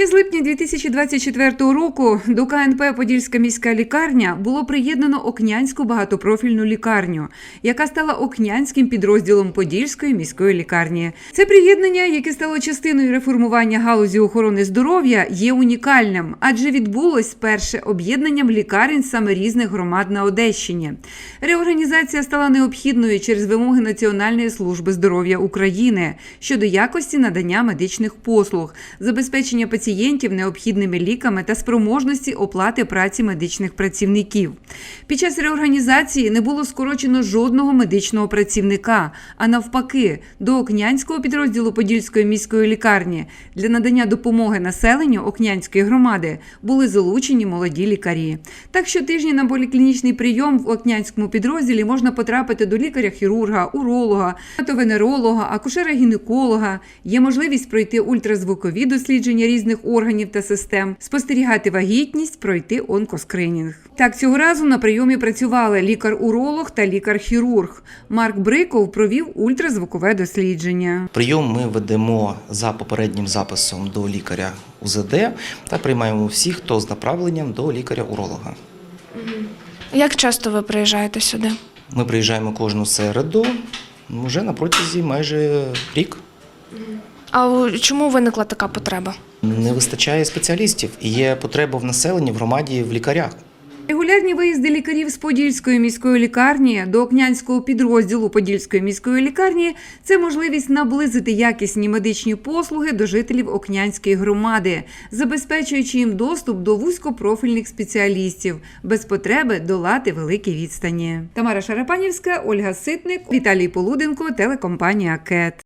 Ще з липня 2024 року до КНП Подільська міська лікарня було приєднано Окнянську багатопрофільну лікарню, яка стала Окнянським підрозділом Подільської міської лікарні. Це приєднання, яке стало частиною реформування галузі охорони здоров'я, є унікальним, адже відбулось перше об'єднанням лікарень саме різних громад на Одещині. Реорганізація стала необхідною через вимоги Національної служби здоров'я України щодо якості надання медичних послуг, забезпечення пацієнтів необхідними ліками та спроможності оплати праці медичних працівників. Під час реорганізації не було скорочено жодного медичного працівника, а навпаки, до Окнянського підрозділу Подільської міської лікарні для надання допомоги населенню Окнянської громади були залучені молоді лікарі. Так щотижня на поліклінічний прийом в Окнянському підрозділі можна потрапити до лікаря-хірурга, уролога, венеролога, акушера-гінеколога. Є можливість пройти ультразвукові дослідження різних органів та систем, спостерігати вагітність, пройти онкоскринінг. Так цього разу на прийомі працювали лікар-уролог та лікар-хірург. Марк Бриков провів ультразвукове дослідження. Прийом ми ведемо за попереднім записом до лікаря УЗД та приймаємо всіх, хто з направленням до лікаря-уролога. Як часто ви приїжджаєте сюди? Ми приїжджаємо кожну середу вже на протязі майже рік. А чому виникла така потреба? Не вистачає спеціалістів є потреба в населенні, в громаді, в лікарях. Регулярні виїзди лікарів з Подільської міської лікарні до Окнянського підрозділу Подільської міської лікарні це можливість наблизити якісні медичні послуги до жителів Окнянської громади, забезпечуючи їм доступ до вузькопрофільних спеціалістів без потреби долати великі відстані. Тамара Шарапанівська, Ольга Ситник, Віталій Полуденко, телекомпанія КЕТ.